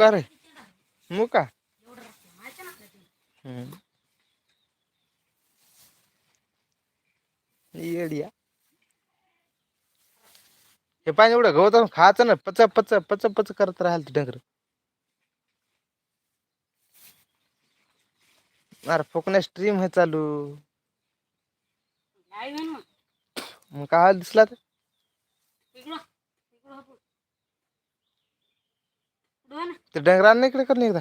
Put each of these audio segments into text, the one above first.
muka re. Muka. Hmm. Iya dia. हे पाणी एवढं गवत खायचं ना पच पच पच पच करत राहाल ते डंगर. अरे फुकण्या स्ट्रीम आहे चालू मग. काय दिसला तर? ते डंगरांना इकडे कर एकदा.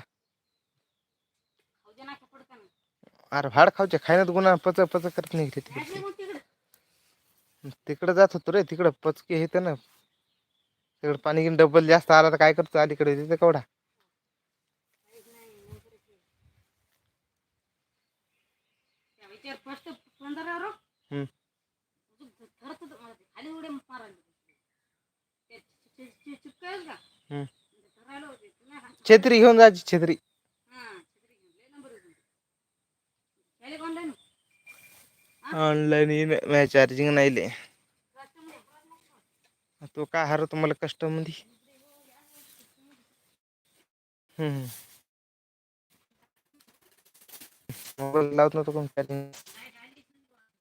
अरे भाड खाऊचे खायनात गुन्हा पच पच करत नाही तिकडे तिकडं जात होतो रे तिकडं पचके हे ना तिकडं पाणी घेऊन डबल जास्त आला तर काय करतो अलीकडे तिथे केवढा? छत्री घेऊन जायची छत्री. ऑनलाईन माझ्या चार्जिंग नाही ले तो काय हरव तुम्हाला कस्टममध्ये? हम्म. मोबाईल लावत नव्हतो कोण चार्जिंग